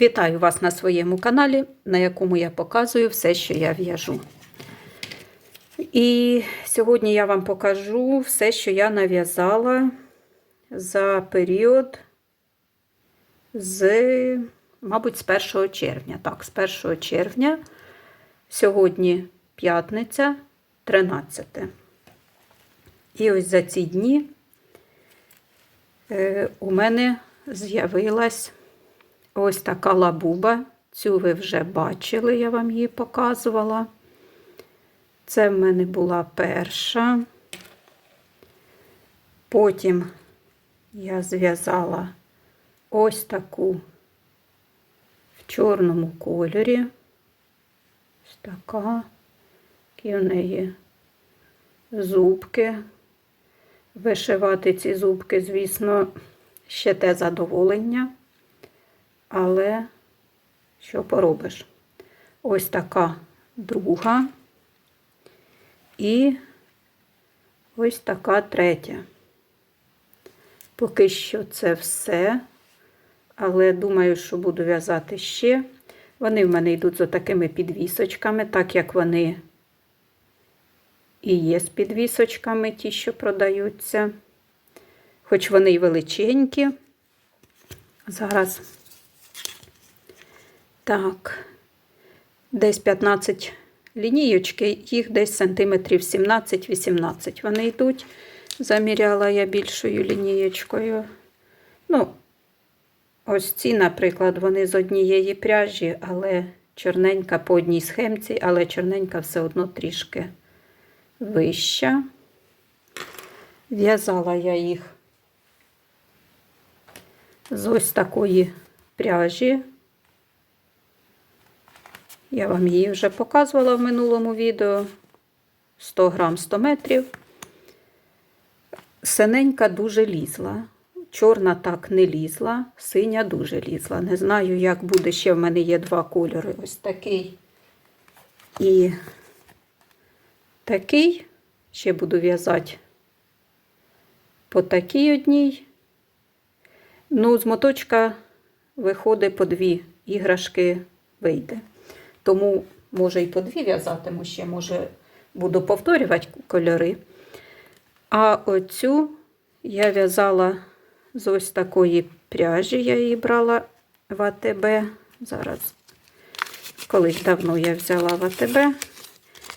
Вітаю вас на своєму каналі, на якому я показую все, що я в'яжу. І сьогодні я вам покажу все, що я нав'язала за період з, мабуть, з 1 червня. Так, з 1 червня, сьогодні п'ятниця, 13. І ось за ці дні е, у мене з'явилась ось така лабуба. Цю ви вже бачили, я вам її показувала. Це в мене була перша. Потім я зв'язала ось таку в чорному кольорі. Ось така. Які в неї зубки. Вишивати ці зубки, звісно, ще те задоволення. Але що поробиш? Ось така друга. І ось така третя. Поки що це все. Але думаю, що буду в'язати ще. Вони в мене йдуть з такими підвісочками, так як вони і є з підвісочками, ті, що продаються. Хоч вони й величенькі. Зараз. Так, десь 15 лінієчки, їх десь сантиметрів 17-18. Вони йдуть. Заміряла я більшою лінієчкою. Ну, ось ці, наприклад, вони з однієї пряжі, але чорненька по одній схемці, але чорненька все одно трішки вища. В'язала я їх з ось такої пряжі. Я вам її вже показувала в минулому відео. 100 грам 100 метрів. Синенька дуже лізла. Чорна так не лізла, синя дуже лізла. Не знаю, як буде. Ще в мене є два кольори. Ось такий і такий. Ще буду в'язати по такій одній. Ну, з моточка виходить по дві іграшки вийде. Тому, може, і по дві в'язатиму ще, може, буду повторювати кольори. А оцю я в'язала з ось такої пряжі, я її брала в АТБ. Зараз, колись давно я взяла в АТБ.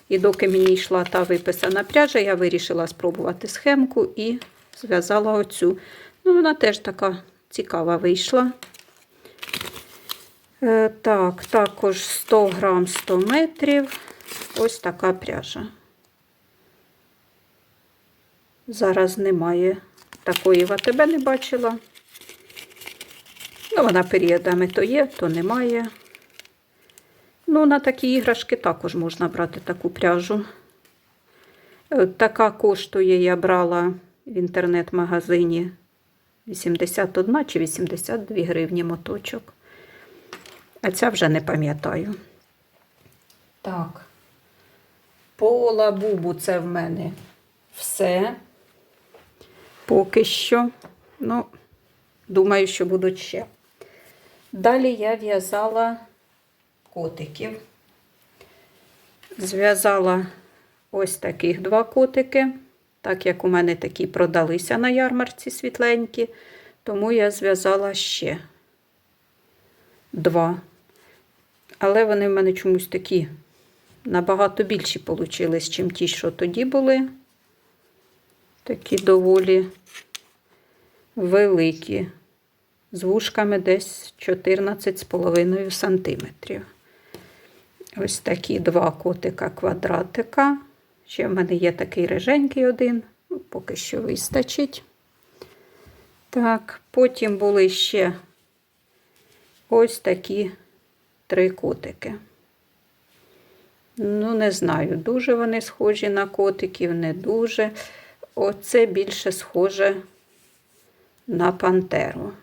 І доки мені йшла та виписана пряжа, я вирішила спробувати схемку і зв'язала оцю. Ну, вона теж така цікава вийшла. Е, Так, також 100 грам 100 метрів. Ось така пряжа. Зараз немає такої в АТБ не бачила. Ну, вона періодами то є, то немає. Ну, на такі іграшки також можна брати таку пряжу. Е, Така коштує, я брала в інтернет-магазині 81 чи 82 гривні моточок. А ця вже не пам'ятаю. Так. По лабубу це в мене все. Поки що. Ну, думаю, що будуть ще. Далі я в'язала котиків. Зв'язала ось таких два котики, так як у мене такі продалися на ярмарці світленькі, тому я зв'язала ще два. Але вони в мене чомусь такі набагато більші вийшли, ніж ті, що тоді були. Такі доволі великі, з вушками десь 14,5 сантиметрів. Ось такі два котика квадратика. Ще в мене є такий риженький один, ну, поки що вистачить. Так, потім були ще ось такі три котики. Ну, не знаю, дуже вони схожі на котиків, не дуже. Оце більше схоже на пантеру,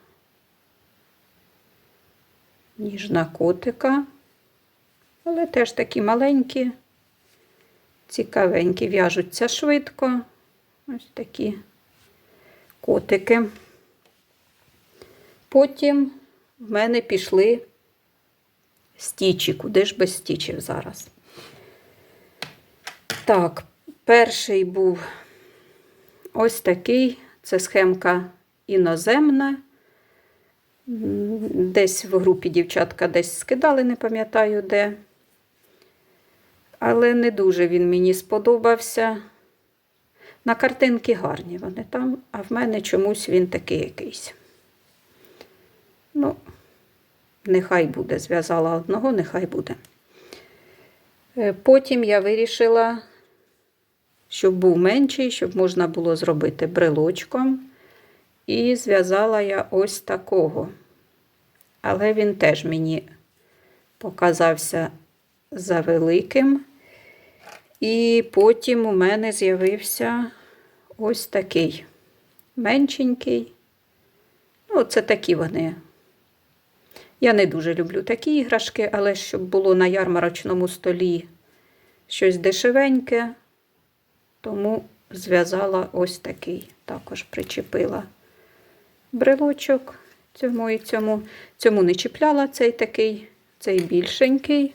ніж на котика. Але теж такі маленькі, цікавенькі, в'яжуться швидко. Ось такі котики. Потім в мене пішли стічі, куди ж без стічів зараз. Так, перший був ось такий. Це схемка іноземна. Десь в групі дівчатка десь скидали, не пам'ятаю де. Але не дуже він мені сподобався. На картинки гарні вони там, а в мене чомусь він такий якийсь. Ну, нехай буде. Зв'язала одного, нехай буде. Е, Потім я вирішила, щоб був менший, щоб можна було зробити брелочком. І зв'язала я ось такого. Але він теж мені показався завеликим. І потім у мене з'явився ось такий меншенький. Ну, це такі вони. Я не дуже люблю такі іграшки, але щоб було на ярмарочному столі щось дешевеньке, тому зв'язала ось такий. Також причепила брелочок цьому і цьому. Цьому не чіпляла цей такий, цей більшенький.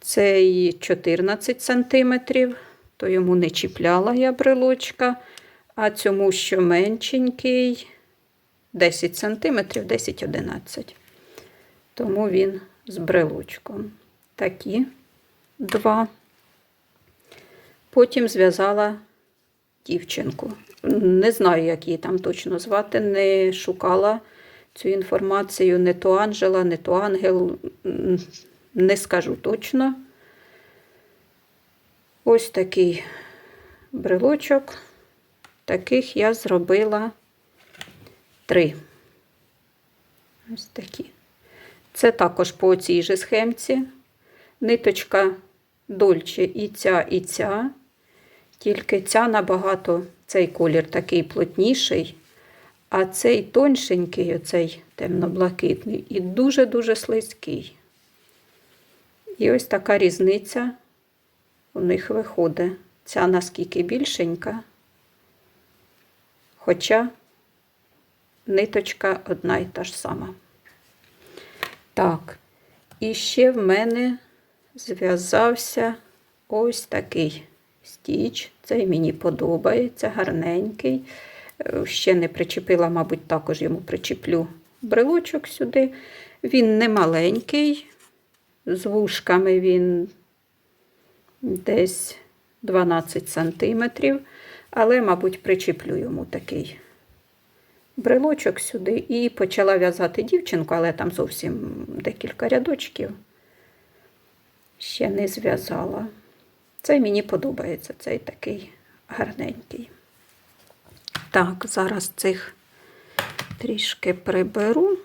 Цей 14 сантиметрів, то йому не чіпляла я брелочка, а цьому, що меншенький, 10 сантиметрів, 10-11. Тому він з брелочком. Такі два. Потім зв'язала дівчинку. Не знаю, як її там точно звати, не шукала цю інформацію, не то Анжела, не то Ангел, не скажу точно. Ось такий брелочок. Таких я зробила три. Ось такі. Це також по цій же схемці. Ниточка дольче і ця, і ця. Тільки ця набагато, цей колір такий плотніший, а цей тоншенький, оцей темно-блакитний, і дуже-дуже слизький. І ось така різниця у них виходить. Ця наскільки більшенька, хоча ниточка одна і та ж сама. Так, і ще в мене зв'язався ось такий стіч. Цей мені подобається, гарненький. Е, Ще не причепила, мабуть, також йому причеплю брелочок сюди. Він не маленький, з вушками він десь 12 сантиметрів, але, мабуть, причеплю йому такий брелочок сюди і почала в'язати дівчинку, але там зовсім декілька рядочків. Ще не зв'язала. Цей мені подобається, цей такий гарненький. Так, зараз цих трішки приберу.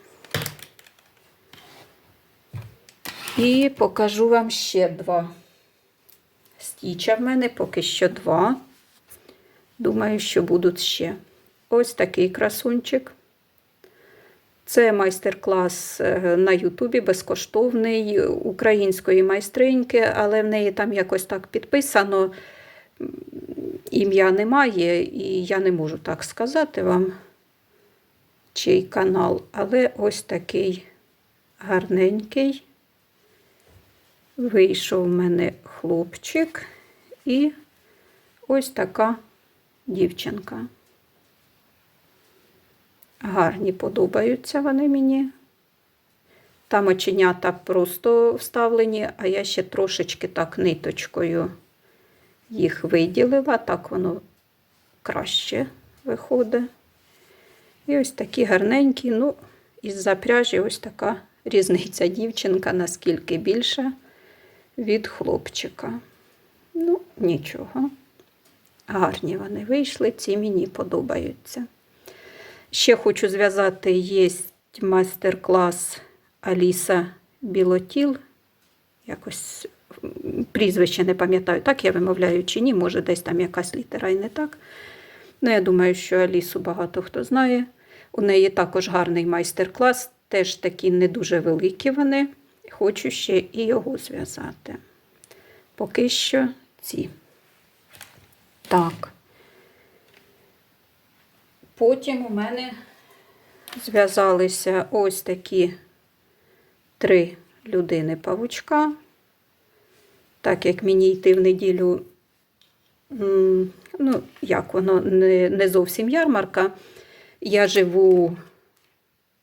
І покажу вам ще два стіча в мене, поки що два. Думаю, що будуть ще. Ось такий красунчик. Це майстер-клас е, на Ютубі безкоштовний української майстриньки, але в неї там якось так підписано. Ім'я немає, і я не можу так сказати вам, чий канал. Але ось такий гарненький. Вийшов в мене хлопчик і ось така дівчинка. Гарні подобаються вони мені. Там оченята просто вставлені, а я ще трошечки так ниточкою їх виділила, так воно краще виходить. І ось такі гарненькі, ну, із запряжі ось така різниця дівчинка, наскільки більша від хлопчика. Ну, нічого. Гарні вони вийшли, ці мені подобаються. Ще хочу зв'язати є майстер-клас Аліса Білотіл. Якось прізвище не пам'ятаю, так я вимовляю чи ні, може десь там якась літера і не так. Ну, я думаю, що Алісу багато хто знає. У неї також гарний майстер-клас, теж такі не дуже великі вони. Хочу ще і його зв'язати. Поки що ці. Так. Потім у мене зв'язалися ось такі три людини павучка. Так як мені йти в неділю, ну, як воно, не, не зовсім ярмарка. Я живу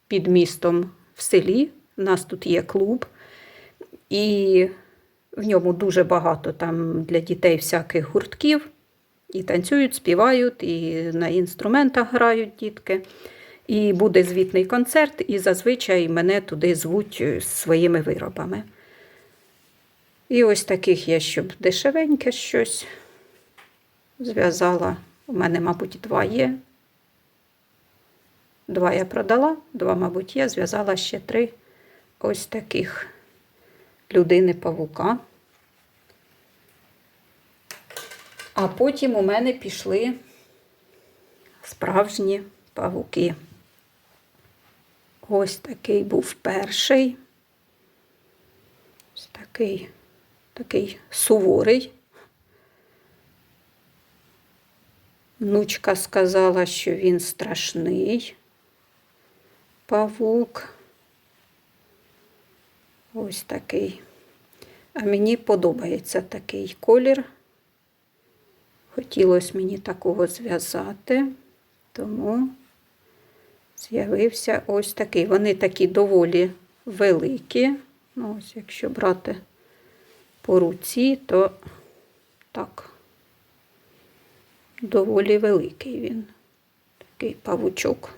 під містом в селі. У нас тут є клуб, і в ньому дуже багато там для дітей всяких гуртків. І танцюють, співають, і на інструментах грають дітки. І буде звітний концерт, і зазвичай мене туди звуть е, своїми виробами. І ось таких я, щоб дешевеньке щось зв'язала. У мене, мабуть, два є. Два я продала, два, мабуть, є. Зв'язала ще три ось таких людини А потім у мене пішли справжні павуки. Ось такий був перший. Ось такий, такий суворий. Внучка сказала, що він страшний павук. Ось такий. А мені подобається такий колір. Хотілося мені такого зв'язати, тому з'явився ось такий. Вони такі доволі великі. Ну, ось якщо брати по руці, то так, доволі великий він. Такий павучок.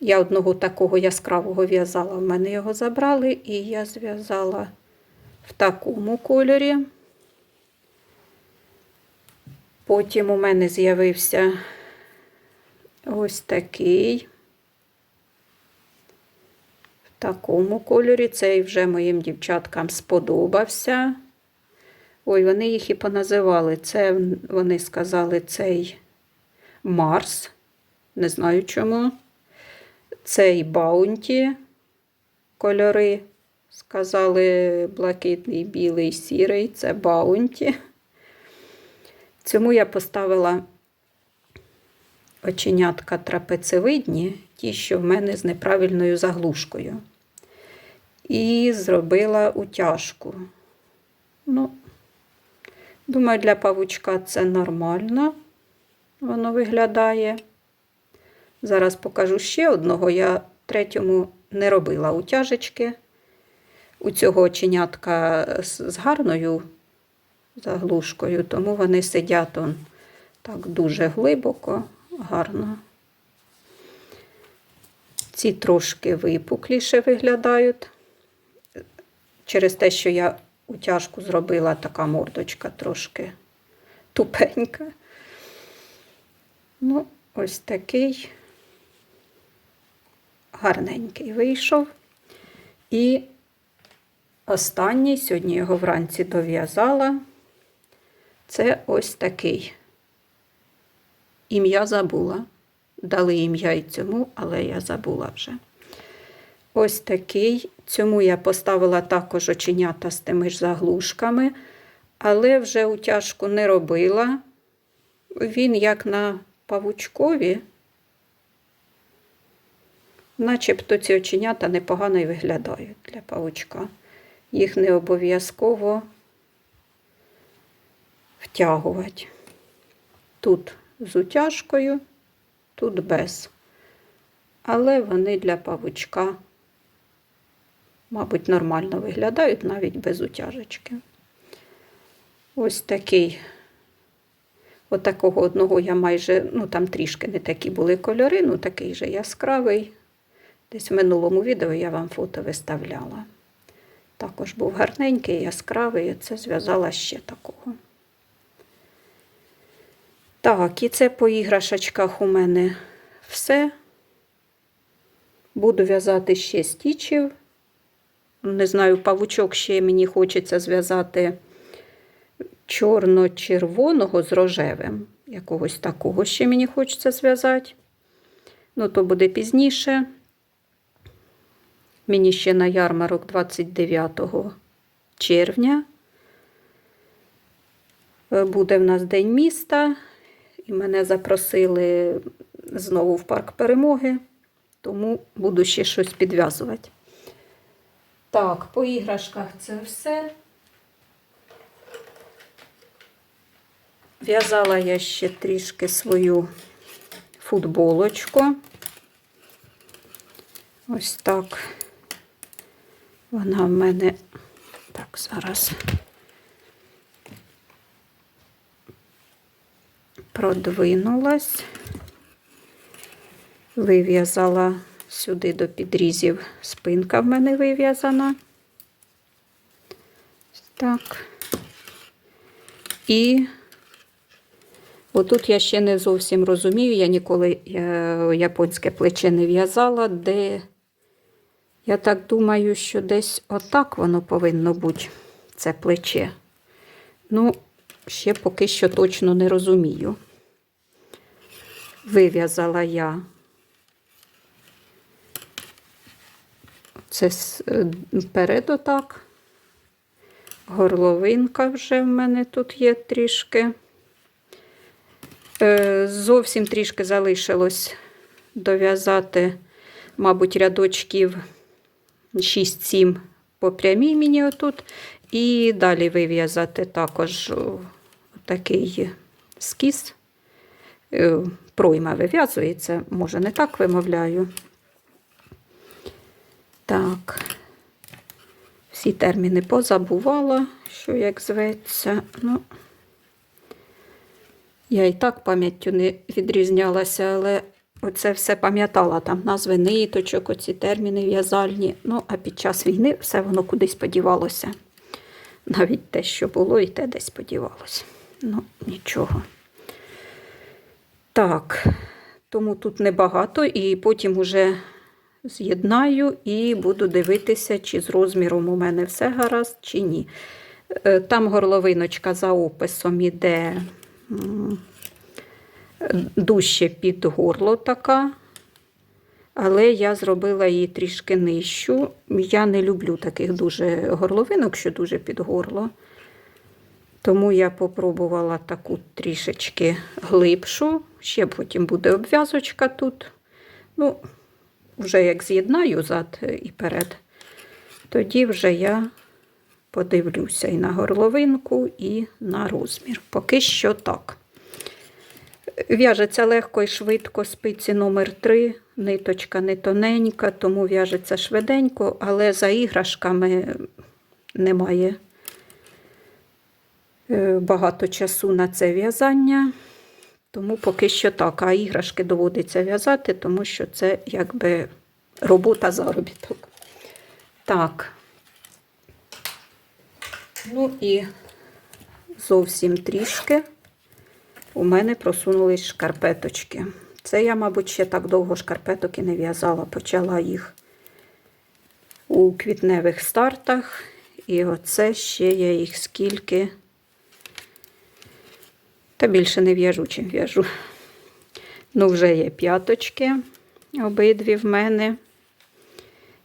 Я одного такого яскравого в'язала, в мене його забрали, і я зв'язала в такому кольорі. Потім у мене з'явився ось такий. В такому кольорі. Цей вже моїм дівчаткам сподобався. Ой, вони їх і поназивали. Це вони сказали цей Марс. Не знаю чому. Цей Баунті кольори. Сказали блакитний, білий, сірий. Це Баунті. Цьому я поставила оченятка трапецевидні, ті, що в мене з неправильною заглушкою. І зробила утяжку. Ну, думаю, для павучка це нормально. Воно виглядає. Зараз покажу ще одного. Я третьому не робила утяжечки. У цього оченятка з гарною заглушкою, тому вони сидять он так дуже глибоко, гарно. Ці трошки випукліше виглядають. Через те, що я утяжку зробила, така мордочка трошки тупенька. Ну, ось такий гарненький вийшов. І останній, сьогодні його вранці дов'язала. Це ось такий. Ім'я забула. Дали ім'я і цьому, але я забула вже. Ось такий. Цьому я поставила також оченята з тими ж заглушками, але вже утяжку не робила. Він, як на павучкові, начебто ці оченята непогано й виглядають для павучка. Їх не обов'язково втягувати. Тут з утяжкою, тут без. Але вони для павучка, мабуть, нормально виглядають навіть без утяжечки. Ось такий, отакого одного я майже, ну там трішки не такі були кольори, ну такий же яскравий. Десь в минулому відео я вам фото виставляла. Також був гарненький, яскравий, і це зв'язала ще такого. Так, і це по іграшечках у мене все. Буду в'язати ще стічів. Не знаю, павучок ще мені хочеться зв'язати чорно-червоного з рожевим. Якогось такого ще мені хочеться зв'язати. Ну, то буде пізніше. Мені ще на ярмарок 29 червня. Буде в нас День міста. І мене запросили знову в парк перемоги, тому буду ще щось підв'язувати. Так, по іграшках це все. В'язала я ще трішки свою футболочку. Ось так. Вона в мене так зараз продвинулась. Вив'язала сюди до підрізів спинка в мене вив'язана. Так. І отут я ще не зовсім розумію, я ніколи е, японське плече не в'язала, де я так думаю, що десь отак воно повинно бути, це плече. Ну, ще поки що точно не розумію. Вив'язала я це з- е, вперед отак. Горловинка вже в мене тут є трішки. Е, Зовсім трішки залишилось дов'язати, мабуть, рядочків 6-7 по прямій мені отут. І далі вив'язати також такий скіз. Е, Пройма вив'язується, може, не так вимовляю. Так, всі терміни позабувала, що як зветься. Ну, я і так пам'яттю не відрізнялася, але оце все пам'ятала. Там назви ниточок, оці терміни в'язальні. Ну, а під час війни все воно кудись подівалося. Навіть те, що було, і те десь подівалося. Ну, нічого. Так, тому тут небагато, і потім уже з'єднаю і буду дивитися, чи з розміром у мене все гаразд, чи ні. Е, Там горловиночка за описом іде дужче під горло така. Але я зробила її трішки нижчу. Я не люблю таких дуже горловинок, що дуже під горло. Тому я попробувала таку трішечки глибшу. Ще потім буде обв'язочка тут. Ну, вже як з'єднаю зад і перед, тоді вже я подивлюся і на горловинку, і на розмір. Поки що так. В'яжеться легко і швидко спиці номер 3 ниточка не тоненька, тому в'яжеться швиденько, але за іграшками немає багато часу на це в'язання. Тому поки що так. А іграшки доводиться в'язати, тому що це якби робота заробіток. Так. Ну і зовсім трішки у мене просунулись шкарпеточки. Це я, мабуть, ще так довго шкарпеток і не в'язала. Почала їх у квітневих стартах. І оце ще я їх скільки. Та більше не в'яжу, чим в'яжу. Ну, вже є п'яточки, обидві в мене.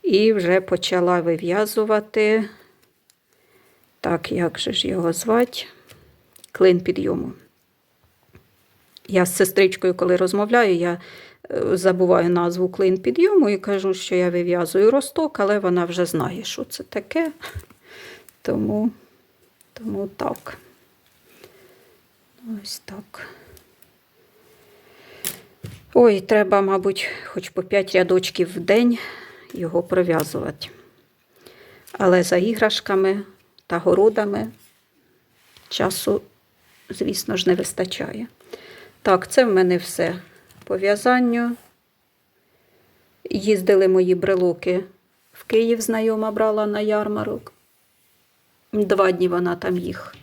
І вже почала вив'язувати. Так, як же ж його звати? Клин підйому. Я з сестричкою, коли розмовляю, я е, забуваю назву клин підйому і кажу, що я вив'язую росток, але вона вже знає, що це таке. Тому, тому так. Ось так. Ой, треба, мабуть, хоч по 5 рядочків в день його пров'язувати. Але за іграшками та городами часу, звісно ж, не вистачає. Так, це в мене все по в'язанню. Їздили мої брелоки в Київ, знайома брала на ярмарок. Два дні вона там їх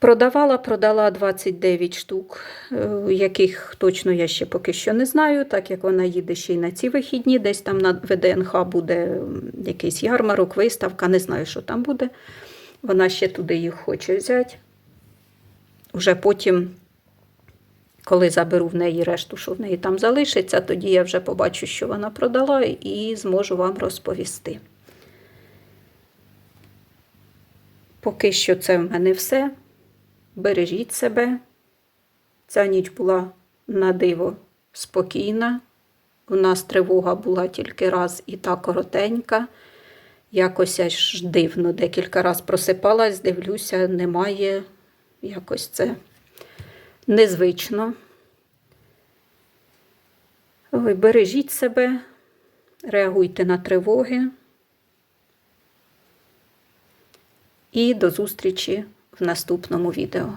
продавала, продала 29 штук, е, яких точно я ще поки що не знаю, так як вона їде ще й на ці вихідні, десь там на ВДНХ буде якийсь ярмарок, виставка, не знаю, що там буде. Вона ще туди їх хоче взяти. Уже потім, коли заберу в неї решту, що в неї там залишиться, тоді я вже побачу, що вона продала, і зможу вам розповісти. Поки що це в мене все. Бережіть себе. Ця ніч була на диво спокійна. У нас тривога була тільки раз і та коротенька. Якось аж дивно. Декілька разів просипалась, дивлюся, немає. Якось це незвично. Ой, бережіть себе, реагуйте на тривоги. І до зустрічі наступному відео.